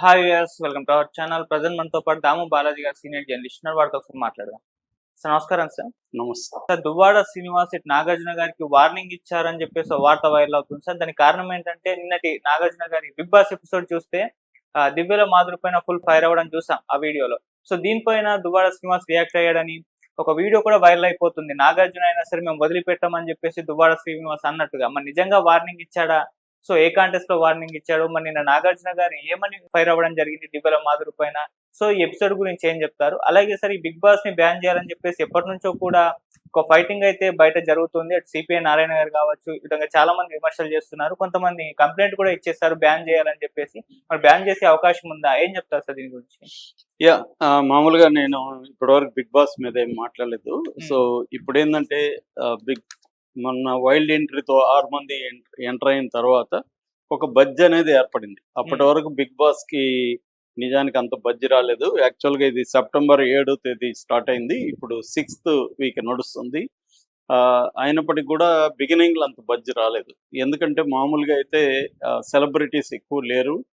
Hi yes welcome to our channel present మనతో పాటు దాము బాలాజీ గారు సీనియర్ జర్నలిస్ట్ వారితో ఒకసారి మాట్లాడదాం. సార్ నమస్కారం సార్. నమస్తే. సార్ దువ్వాడ శ్రీనివాస్ ఇటు నాగార్జున గారికి వార్నింగ్ ఇచ్చారని చెప్పేసి వార్త వైరల్ అవుతుంది సార్. దానికి కారణం ఏంటంటే నిన్నటి నాగార్జున గారి బిగ్ బాస్ ఎపిసోడ్ చూస్తే దివ్యల మాధురి పైన ఫుల్ ఫైర్ అవ్వడం చూసాం ఆ వీడియోలో. సో దీనిపైన దువ్వాడ శ్రీనివాస్ రియాక్ట్ అయ్యాడని ఒక వీడియో కూడా వైరల్ అయిపోతుంది. నాగార్జున అయినా సరే మేము వదిలిపెట్టామని చెప్పేసి దువ్వాడ శ్రీనివాస్ అన్నట్టుగా. మరి నిజంగా వార్నింగ్ ఇచ్చాడా? సో ఏ కాంటెస్ట్లో వార్నింగ్ ఇచ్చాడు మరి నిన్న నాగార్జున గారు ఏమని ఫైర్ అవ్వడం జరిగింది దివ్యల మాధురి పైన? సో ఈ ఎపిసోడ్ గురించి ఏం చెప్తారు? అలాగే సార్ ఈ బిగ్ బాస్ని బ్యాన్ చేయాలని చెప్పేసి ఎప్పటి నుంచో కూడా ఒక ఫైటింగ్ అయితే బయట జరుగుతుంది. అటు సిపిఐ నారాయణ గారు కావచ్చు ఈ విధంగా చాలా మంది విమర్శలు చేస్తున్నారు. కొంతమంది కంప్లైంట్ కూడా ఇచ్చేస్తారు బ్యాన్ చేయాలని చెప్పేసి. మరి బ్యాన్ చేసే అవకాశం ఉందా? ఏం చెప్తారు సార్ దీని గురించి? యా మామూలుగా నేను ఇప్పటివరకు బిగ్ బాస్ మీద ఏం మాట్లాడలేదు. సో ఇప్పుడు ఏంటంటే బిగ్ మొన్న వైల్డ్ ఎంట్రీతో ఆరు మంది ఎంటర్ అయిన తర్వాత ఒక బడ్జ్ అనేది ఏర్పడింది. అప్పటి. వరకు బిగ్ బాస్కి నిజానికి అంత బడ్జ్ రాలేదు. యాక్చువల్గా ఇది సెప్టెంబర్ ఏడో తేదీ స్టార్ట్ అయింది. ఇప్పుడు సిక్స్త్ వీక్ నడుస్తుంది. ఆ, అయినప్పటికీ కూడా బిగినింగ్లో అంత బడ్జ్ రాలేదు. ఎందుకంటే మామూలుగా అయితే సెలబ్రిటీస్ ఎక్కువ లేరు.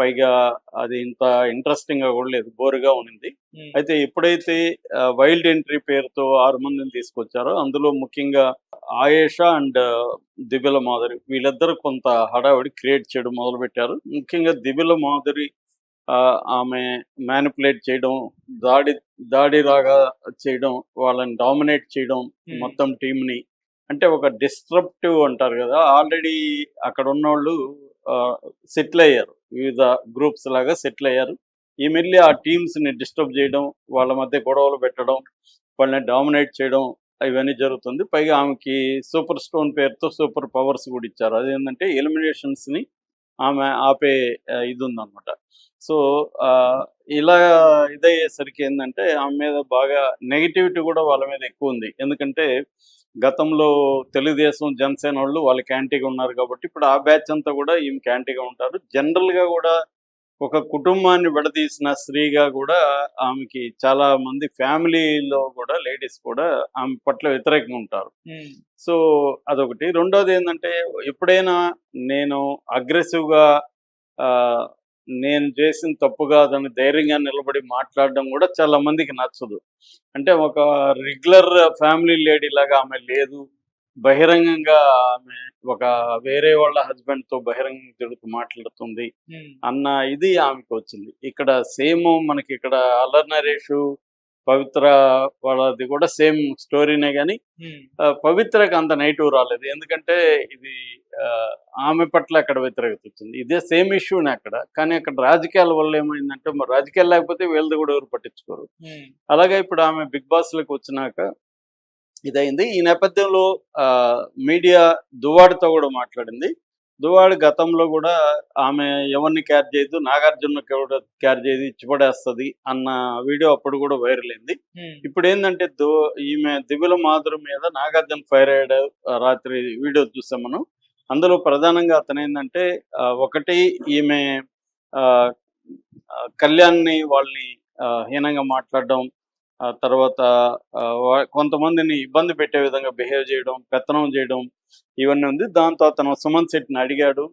పైగా అది ఇంత ఇంట్రెస్టింగ్గా కూడా లేదు. బోరుగా ఉన్నింది. అయితే ఎప్పుడైతే వైల్డ్ ఎంట్రీ పేరుతో ఆరు మందిని తీసుకొచ్చారో అందులో ముఖ్యంగా ఆయేషా అండ్ దిబిల మాధురి. వీళ్ళిద్దరు కొంత హడావిడి క్రియేట్ చేయడం మొదలు పెట్టారు ముఖ్యంగా దిబిల మాధురి ఆ, ఆమె మ్యానిపులేట్ చేయడం దాడి దాడి రాగా చేయడం వాళ్ళని డామినేట్ చేయడం మొత్తం టీంని అంటే ఒక డిస్ట్రప్టివ్ అంటారు కదా ఆల్రెడీ అక్కడ ఉన్నోళ్ళు సెటిల్ అయ్యారు. వివిధ గ్రూప్స్ లాగా సెటిల్ అయ్యారు. ఈ వెళ్ళి ఆ టీమ్స్ని డిస్టర్బ్ చేయడం వాళ్ళ మధ్య గొడవలు పెట్టడం వాళ్ళని డామినేట్ చేయడం ఇవన్నీ జరుగుతుంది. పైగా ఆమెకి సూపర్ స్టోన్ పేరుతో సూపర్ పవర్స్ కూడా ఇచ్చారు. అదేంటంటే ఎలిమినేషన్స్ని ఆమె ఆపే ఇది ఉందన్నమాట సో ఆ, ఇలా ఇదయ్యేసరికి ఏంటంటే ఆమె మీద బాగా నెగిటివిటీ కూడా వాళ్ళ మీద ఎక్కువ ఉంది. ఎందుకంటే గతంలో తెలుగుదేశం జనసేన వాళ్ళు వాళ్ళు క్యాంటీగా ఉన్నారు కాబట్టి ఇప్పుడు ఆ బ్యాచ్ అంతా కూడా ఈమె క్యాంటీగా ఉంటారు. జనరల్గా కూడా ఒక కుటుంబాన్ని విడదీసిన స్త్రీగా కూడా ఆమెకి చాలా మంది ఫ్యామిలీలో కూడా లేడీస్ కూడా ఆమె పట్ల వ్యతిరేకంగా ఉంటారు. సో అదొకటి. రెండోది ఏంటంటే ఎప్పుడైనా నేను అగ్రెసివ్గా నేను చేసిన తప్పు కాదని ధైర్యంగా నిలబడి మాట్లాడడం కూడా చాలా మందికి నచ్చదు. అంటే ఒక రెగ్యులర్ ఫ్యామిలీ లేడీ లాగా ఆమె లేదు. బహిరంగంగా ఆమె ఒక వేరే వాళ్ళ husband తో బహిరంగంగా తిరుగుతూ మాట్లాడుతుంది అన్న ఇది ఆమెకు వచ్చింది. ఇక్కడ సేమ్ మనకి ఇక్కడ అల్లర్ నరేష్ పవిత్ర వాళ్ళది కూడా సేమ్ స్టోరీనే కానీ ఆ, పవిత్రకు అంత నెగిటివ్ రాలేదు. ఎందుకంటే ఇది ఆమె పట్ల అక్కడ వ్యతిరేకత వచ్చింది. ఇదే సేమ్ ఇష్యూనే అక్కడ. కానీ అక్కడ రాజకీయాల వల్ల ఏమైందంటే మరి రాజకీయాలు లేకపోతే వీళ్ళది కూడా ఎవరు పట్టించుకోరు. అలాగే ఇప్పుడు ఆమె బిగ్ బాస్లోకి వచ్చినాక ఇదైంది. ఈ నేపథ్యంలో ఆ, మీడియా దువాడితో కూడా మాట్లాడింది. దువాడి గతంలో కూడా ఆమె ఎవరిని క్యార్ చేయదు నాగార్జున కూడా క్యార్ చేయదు ఇచ్చిపడేస్తుంది అన్న వీడియో అప్పుడు కూడా వైరల్ అయింది. ఇప్పుడు ఏంటంటే దో ఈమె దిగుల మాధురి మీద నాగార్జున ఫైర్ అయ్యాడు రాత్రి వీడియో చూసాం మనం. అందులో ప్రధానంగా అతను ఏంటంటే ఒకటి ఈమె కళ్యాణ్ని వాళ్ళని హీనంగా మాట్లాడడం తర్వాత కొంతమందిని ఇబ్బంది పెట్టే విధంగా బిహేవ్ చేయడం పెత్తనం చేయడం ఇవన్నీ ఉంది. దాంతో అతను సుమన్ శెట్టిని అడిగాడు.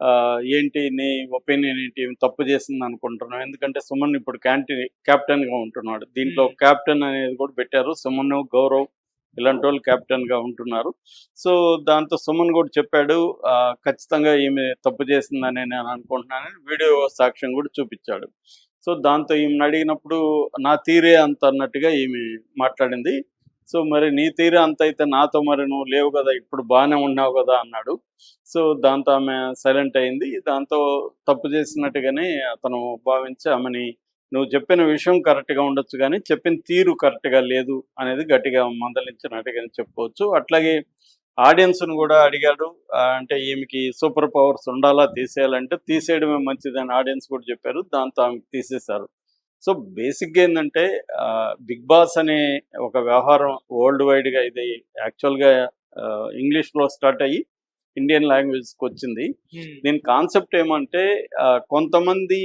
ఆ, ఏంటి నీ ఒపీనియన్ ఏంటి? తప్పు చేసింది అనుకుంటున్నాను ఎందుకంటే సుమన్ ఇప్పుడు క్యాంటీన్ కెప్టెన్గా ఉంటున్నాడు. దీంట్లో. కెప్టెన్ అనేది కూడా పెట్టారు. సుమన్ గౌరవ్ ఇలాంటి వాళ్ళు కెప్టెన్గా ఉంటున్నారు. సో దాంతో సుమన్ కూడా చెప్పాడు ఆ, ఖచ్చితంగా ఈమె తప్పు చేసిందని నేను అనుకుంటున్నానని వీడియో సాక్ష్యం కూడా చూపించాడు. సో దాంతో ఈమెను అడిగినప్పుడు నా తీరే అంత అన్నట్టుగా ఈమె మాట్లాడింది. సో మరి నీ తీరే అంత అయితే నాతో మరి నువ్వు లేవు కదా ఇప్పుడు బాగానే ఉన్నావు కదా అన్నాడు. సో దాంతో ఆమె సైలెంట్ అయింది. దాంతో తప్పు చేసినట్టుగానే అతను భావించి ఆమెని నువ్వు చెప్పిన విషయం కరెక్ట్గా ఉండొచ్చు కానీ చెప్పిన తీరు కరెక్ట్గా లేదు అనేది గట్టిగా మందలించినట్టుగానే చెప్పుకోవచ్చు. అట్లాగే ఆడియన్స్ను కూడా అడిగాడు. అంటే ఈమెకి సూపర్ పవర్స్ ఉండాలా తీసేయాలంటే తీసేయడమే మంచిదని ఆడియన్స్ కూడా చెప్పారు. దాంతో ఆమెకి తీసేశారు. సో బేసిక్గా ఏంటంటే బిగ్ బాస్ అనే ఒక వ్యవహారం వరల్డ్ వైడ్గా ఇది యాక్చువల్గా ఇంగ్లీష్లో స్టార్ట్ అయ్యి ఇండియన్ లాంగ్వేజ్కి వచ్చింది. దీని కాన్సెప్ట్ ఏమంటే కొంతమంది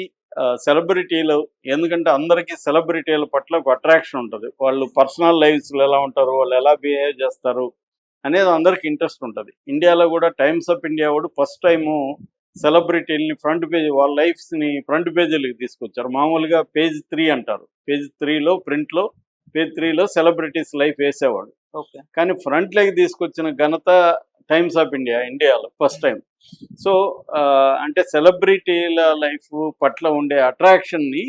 సెలబ్రిటీలు ఎందుకంటే అందరికీ సెలబ్రిటీల పట్ల ఒక అట్రాక్షన్ ఉంటుంది. వాళ్ళు పర్సనల్ లైఫ్స్లో ఎలా ఉంటారు? వాళ్ళు ఎలా బిహేవ్ చేస్తారు? అనేది అందరికి ఇంట్రెస్ట్ ఉంటుంది. ఇండియాలో కూడా టైమ్స్ ఆఫ్ ఇండియా కూడా ఫస్ట్ టైము సెలబ్రిటీలని ఫ్రంట్ పేజ్ వాళ్ళ లైఫ్స్ని ఫ్రంట్ పేజీలకు తీసుకొచ్చారు. మామూలుగా పేజ్ త్రీ అంటారు. పేజ్ త్రీలో ప్రింట్లో పేజ్ త్రీలో సెలబ్రిటీస్ లైఫ్ వేసేవాడు ఓకే. కానీ ఫ్రంట్ లెగ్ తీసుకొచ్చిన ఘనత టైమ్స్ ఆఫ్ ఇండియా ఇండియాలో ఫస్ట్ టైం సో అంటే సెలబ్రిటీల లైఫ్ పట్ల ఉండే అట్రాక్షన్ని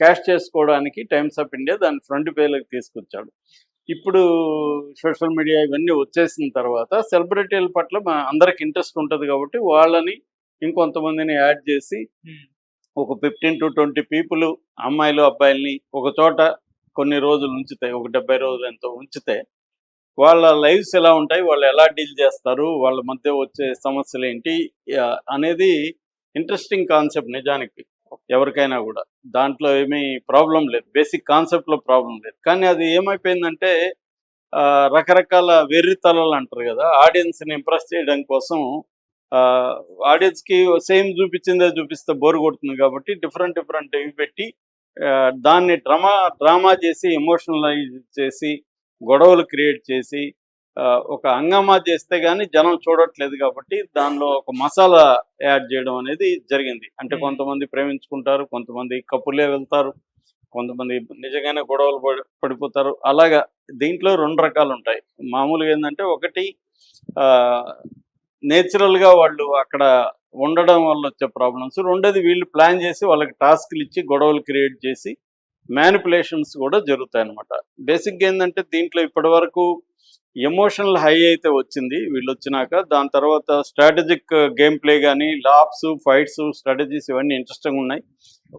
క్యాష్ చేసుకోవడానికి టైమ్స్ ఆఫ్ ఇండియా దాని ఫ్రంట్ పేజ్లకు తీసుకొచ్చాడు. ఇప్పుడు సోషల్ మీడియా ఇవన్నీ వచ్చేసిన తర్వాత సెలబ్రిటీల పట్ల మా అందరికి ఇంట్రెస్ట్ ఉంటుంది కాబట్టి వాళ్ళని ఇంకొంతమందిని యాడ్ చేసి ఒక ఫిఫ్టీన్ టు ట్వంటీ పీపుల్ అమ్మాయిలు అబ్బాయిల్ని ఒక చోట కొన్ని రోజులు ఉంచుతాయి ఒక డెబ్బై రోజులు ఎంతో ఉంచితే వాళ్ళ లైఫ్స్ ఎలా ఉంటాయి వాళ్ళు ఎలా డీల్ చేస్తారు వాళ్ళ మధ్య వచ్చే సమస్యలు ఏంటి అనేది ఇంట్రెస్టింగ్ కాన్సెప్ట్ నిజానికి. ఎవరికైనా కూడా. దాంట్లో ఏమీ ప్రాబ్లం లేదు. బేసిక్ కాన్సెప్ట్లో ప్రాబ్లం లేదు. కానీ అది ఏమైపోయిందంటే ఆ, రకరకాల వెర్రితలలు అంటారు కదా ఆడియన్స్ని ఇంప్రెస్ చేయడం కోసం ఆడియన్స్కి సేమ్ చూపించిందే చూపిస్తే బోర్ కొడుతుంది కాబట్టి డిఫరెంట్ డిఫరెంట్ ఇవి పెట్టి దాన్ని డ్రామా డ్రామా చేసి ఎమోషనలైజ్ చేసి గొడవలు క్రియేట్ చేసి ఒక హంగామా చేస్తే కానీ జనం చూడట్లేదు కాబట్టి దానిలో ఒక మసాలా యాడ్ చేయడం అనేది జరిగింది. అంటే. కొంతమంది ప్రేమించుకుంటారు కొంతమంది కప్పులే వెళ్తారు కొంతమంది నిజంగానే గొడవలు పడి పడిపోతారు. అలాగా దీంట్లో రెండు రకాలు ఉంటాయి. మామూలుగా ఏంటంటే ఒకటి ఆ, natural గా వాళ్ళు అక్కడ ఉండడం వల్ల వచ్చే ప్రాబ్లమ్స్ రెండోది వీళ్ళు ప్లాన్ చేసి వాళ్ళకి టాస్క్లు ఇచ్చి గొడవలు క్రియేట్ చేసి మ్యానిపులేషన్స్ కూడా జరుగుతాయి అనమాట బేసిక్గా ఏంటంటే దీంట్లో ఇప్పటి వరకు ఎమోషనల్ హై అయితే వచ్చింది వీళ్ళు వచ్చినాక. దాని తర్వాత స్ట్రాటజిక్ గేమ్ ప్లే కానీ లాప్స్ ఫైట్స్ స్ట్రాటజీస్ ఇవన్నీ ఇంట్రెస్టింగ్ ఉన్నాయి.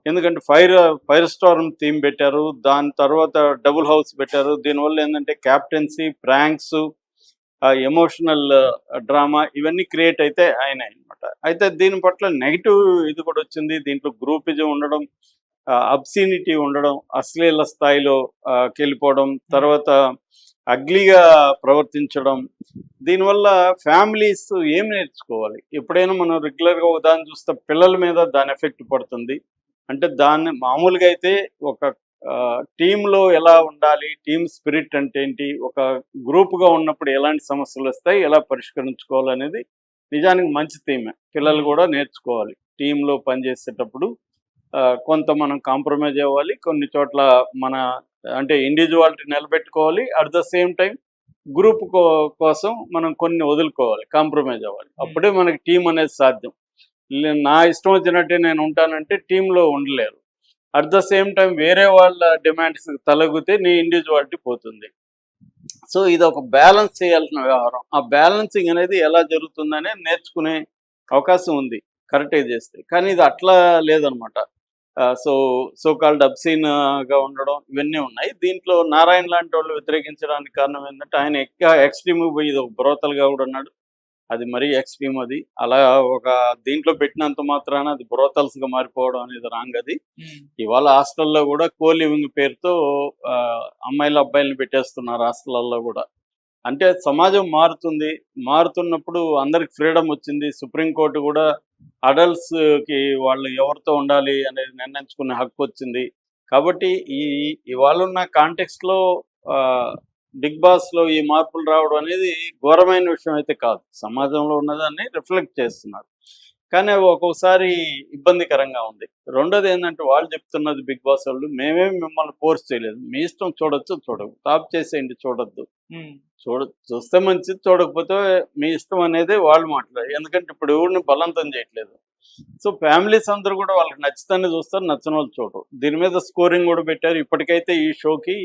ఎందుకంటే ఫైర్ ఫైర్ స్టార్మ్ థీమ్ పెట్టారు. దాని తర్వాత డబుల్ హౌస్ పెట్టారు. దీనివల్ల ఏంటంటే క్యాప్టెన్సీ ప్రాంక్స్ ఎమోషనల్ డ్రామా ఇవన్నీ క్రియేట్ అయితే అయినాయి అనమాట అయితే దీని పట్ల నెగిటివ్ ఇది కూడా వచ్చింది. దీంట్లో గ్రూపిజం ఉండడం అబ్సీనిటీ ఉండడం అశ్లీల స్థాయిలో వెళ్ళిపోవడం తర్వాత అగ్లీగా ప్రవర్తించడం దీనివల్ల ఫ్యామిలీస్ ఏం నేర్చుకోవాలి? ఎప్పుడైనా మనం రెగ్యులర్గా ఉదాహరణ చూస్తే పిల్లల మీద దాని ఎఫెక్ట్ పడుతుంది. అంటే దాన్ని మామూలుగా అయితే ఒక టీంలో ఎలా ఉండాలి టీమ్ స్పిరిట్ అంటే ఏంటి ఒక గ్రూప్గా ఉన్నప్పుడు ఎలాంటి సమస్యలు వస్తాయి ఎలా పరిష్కరించుకోవాలనేది నిజానికి మంచి థీమే. పిల్లలు కూడా నేర్చుకోవాలి. టీంలో పనిచేసేటప్పుడు ఆ, కొంత మనం కాంప్రమైజ్ అవ్వాలి కొన్ని చోట్ల మన అంటే ఇండివిజువాలిటీ నిలబెట్టుకోవాలి. At the same time group కోసం మనం కొన్ని వదులుకోవాలి. కాంప్రమైజ్ అవ్వాలి. అప్పుడే మనకి టీం అనేది సాధ్యం. నా ఇష్టం వచ్చినట్టే నేను ఉంటానంటే టీంలో ఉండలేరు. అట్ ద సేమ్ టైం వేరే వాళ్ళ డిమాండ్స్ తలగితే నీ ఇండివిజువాలిటీ పోతుంది. సో ఇది ఒక బ్యాలెన్స్ చేయాల్సిన వ్యవహారం. ఆ బ్యాలెన్సింగ్ అనేది ఎలా జరుగుతుందనే నేర్చుకునే అవకాశం ఉంది. కరెక్ట్గా చేస్తే. కానీ ఇది అట్లా లేదనమాట. సో సో కాల్డ్గా ఉండడం ఇవన్నీ ఉన్నాయి. దీంట్లో నారాయణ లాంటి వాళ్ళు వ్యతిరేకించడానికి కారణం ఏంటంటే ఆయన ఎక్క ఎక్స్ట్రీమ్ పోయి ఇది ఒక బ్రోతల్గా కూడా ఉన్నాడు. అది మరీ ఎక్స్ట్రీమ్ అది. అలా ఒక దీంట్లో పెట్టినంత మాత్రాన అది brothels గా మారిపోవడం అనేది రాంగ్ అది. ఇవాళ హాస్టల్లో కూడా కో లివింగ్ పేరుతో అమ్మాయిలు అబ్బాయిలను పెట్టేస్తున్నారు హాస్టల్లో కూడా. అంటే సమాజం మారుతుంది. మారుతున్నప్పుడు అందరికి ఫ్రీడమ్ వచ్చింది. సుప్రీంకోర్టు కూడా అడల్ట్స్కి వాళ్ళు ఎవరితో ఉండాలి అనేది నిర్ణయించుకునే హక్కు వచ్చింది. కాబట్టి ఈ ఇవాళ ఉన్న కాంటెక్స్ట్లో బిగ్ బాస్లో ఈ మార్పులు రావడం అనేది ఘోరమైన విషయం అయితే కాదు. సమాజంలో ఉన్నదాన్ని రిఫ్లెక్ట్ చేస్తున్నారు. కానీ అవి ఒక్కొక్కసారి ఇబ్బందికరంగా ఉంది. రెండోది ఏంటంటే వాళ్ళు చెప్తున్నది బిగ్ బాస్ వాళ్ళు మేమేం మిమ్మల్ని ఫోర్స్ చేయలేదు. మీ ఇష్టం చూడొచ్చు చూడకు టాప్ చేసేయండి చూడొద్దు. చూడ చూస్తే మంచిది చూడకపోతే మీ ఇష్టం అనేది వాళ్ళు మాట్లాడారు. ఎందుకంటే ఇప్పుడు ఎవరిని బలవంతం చేయట్లేదు. సో ఫ్యామిలీస్ అందరూ కూడా వాళ్ళకి నచ్చుతానే చూస్తారు నచ్చని వాళ్ళు చూడరు. దీని మీద స్కోరింగ్ కూడా పెట్టారు. ఇప్పటికైతే ఈ షోకి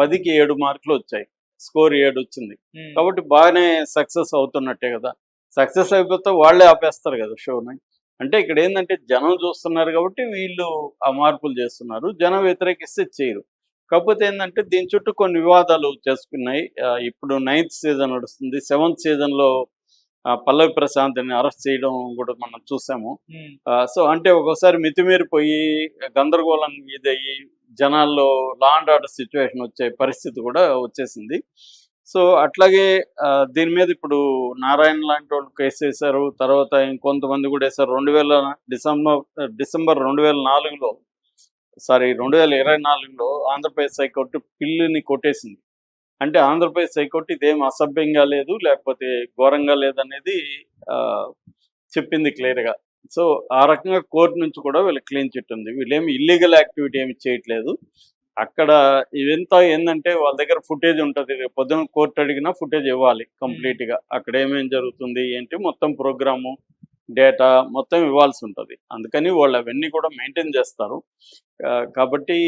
పదికి ఏడు మార్కులు వచ్చాయి. స్కోర్ ఏడు వచ్చింది. కాబట్టి బాగానే సక్సెస్ అవుతున్నట్టే కదా. సక్సెస్ అయిపోతే వాళ్ళే ఆపేస్తారు కదా షోని. అంటే ఇక్కడ ఏంటంటే జనం చూస్తున్నారు కాబట్టి వీళ్ళు ఆ మార్పులు చేస్తున్నారు. జనం వ్యతిరేకిస్తే చేయరు. కాకపోతే ఏంటంటే దీని చుట్టూ కొన్ని వివాదాలు చేసుకున్నాయి. ఇప్పుడు నైన్త్ సీజన్ నడుస్తుంది. సెవెంత్ సీజన్లో పల్లవి ప్రశాంత్ని అరెస్ట్ చేయడం కూడా మనం చూసాము. సో అంటే ఒక్కోసారి మితిమీరిపోయి గందరగోళం ఇదయ్యి జనాల్లో లా అండ్ ఆర్డర్ సిచ్యువేషన్ వచ్చే పరిస్థితి కూడా వచ్చేసింది. సో అట్లాగే దీని మీద ఇప్పుడు నారాయణ లాంటి వాళ్ళు కేసు వేశారు. తర్వాత ఇంకొంతమంది కూడా వేశారు. రెండు వేల డిసెంబర్ డిసెంబర్ రెండు వేల నాలుగులో సారీ రెండు వేల ఇరవై నాలుగులో ఆంధ్రప్రదేశ్ హైకోర్టు పిల్లుని కొట్టేసింది. అంటే ఆంధ్రప్రదేశ్ హైకోర్టు ఇదేం అసభ్యంగా లేదు లేకపోతే ఘోరంగా లేదనేది ఆ, చెప్పింది క్లియర్గా. సో ఆ రకంగా కోర్టు నుంచి కూడా వీళ్ళకి క్లీన్ చిట్ ఉంది. వీళ్ళేమి ఇల్లీగల్ యాక్టివిటీ ఏమి చేయట్లేదు. అక్కడ ఇదంతా ఏంటంటే వాళ్ళ దగ్గర ఫుటేజ్ ఉంటుంది. రేపు పొద్దున కోర్టు అడిగినా ఫుటేజ్ ఇవ్వాలి కంప్లీట్గా. అక్కడ ఏమేమి జరుగుతుంది ఏంటి మొత్తం ప్రోగ్రాము డేటా మొత్తం ఇవ్వాల్సి ఉంటుంది. అందుకని వాళ్ళు అవన్నీ కూడా మెయింటైన్ చేస్తారు. ఆ, కాబట్టి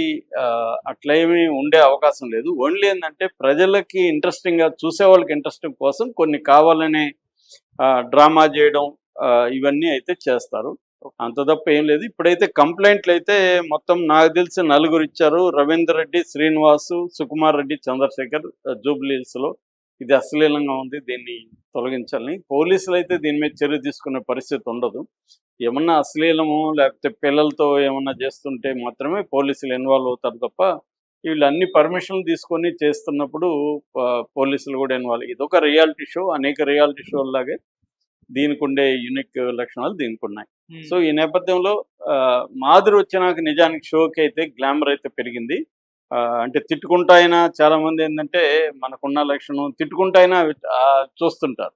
ఆ, అట్లా ఏమీ ఉండే అవకాశం లేదు. ఓన్లీ ఏంటంటే ప్రజలకి ఇంట్రెస్టింగ్ చూసే వాళ్ళకి ఇంట్రెస్టింగ్ కోసం కొన్ని కావాలనే డ్రామా చేయడం ఇవన్నీ అయితే చేస్తారు. అంత తప్ప ఏం లేదు. ఇప్పుడైతే కంప్లైంట్లు అయితే మొత్తం నాకు తెలిసి నలుగురు ఇచ్చారు. రవీందర్ రెడ్డి శ్రీనివాసు సుకుమార్ రెడ్డి చంద్రశేఖర్ జూబ్లీహిల్స్లో ఇది అశ్లీలంగా ఉంది. దీన్ని తొలగించాలని. పోలీసులు అయితే దీని మీద చర్య తీసుకునే పరిస్థితి ఉండదు. ఏమన్నా అశ్లీలము లేకపోతే పిల్లలతో ఏమన్నా చేస్తుంటే మాత్రమే పోలీసులు ఇన్వాల్వ్ అవుతారు తప్ప వీళ్ళు అన్ని పర్మిషన్లు తీసుకొని చేస్తున్నప్పుడు పోలీసులు కూడా ఇన్వాల్వ్. ఇది ఒక రియాలిటీ షో. అనేక రియాలిటీ షో లాగే దీనికి ఉండే యూనిక్ లక్షణాలు దీనికి ఉన్నాయి సో ఈ నేపథ్యంలో మాధురి వచ్చినాక నిజానికి షోకి అయితే గ్లామర్ అయితే పెరిగింది. ఆ, అంటే తిట్టుకుంటా అయినా చాలా మంది ఏంటంటే మనకున్న లక్షణం తిట్టుకుంటా అయినా చూస్తుంటారు.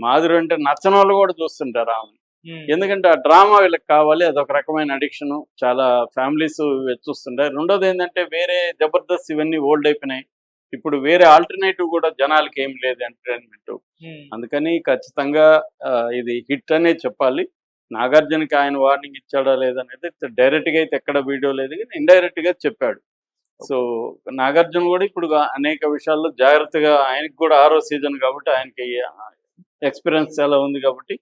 మాధురి అంటే నచ్చని వాళ్ళు కూడా చూస్తుంటారు ఆమె ఉమ్. ఎందుకంటే ఆ డ్రామా వీళ్ళకి కావాలి అదొక రకమైన అడిక్షన్ చాలా ఫ్యామిలీస్ చూస్తుంటాయి రెండోది ఏంటంటే వేరే జబర్దస్త్ ఇవన్నీ ఓల్డ్ అయిపోయినాయి. ఇప్పుడు వేరే ఆల్టర్నేటివ్ కూడా జనాలకి ఏం లేదు ఎంటర్టైన్మెంట్ ఉమ్. అందుకని ఖచ్చితంగా ఇది హిట్ అనే చెప్పాలి. నాగార్జునకి ఆయన వార్నింగ్ ఇచ్చాడా లేదనేది డైరెక్ట్గా అయితే ఎక్కడ వీడియో లేదు కానీ ఇండైరెక్ట్గా చెప్పాడు. సో నాగార్జున కూడా ఇప్పుడు అనేక విషయాల్లో జాగ్రత్తగా ఆయనకి కూడా ఆరో సీజన్ కాబట్టి ఆయనకి ఎక్స్పీరియన్స్ చాలా ఉంది కాబట్టి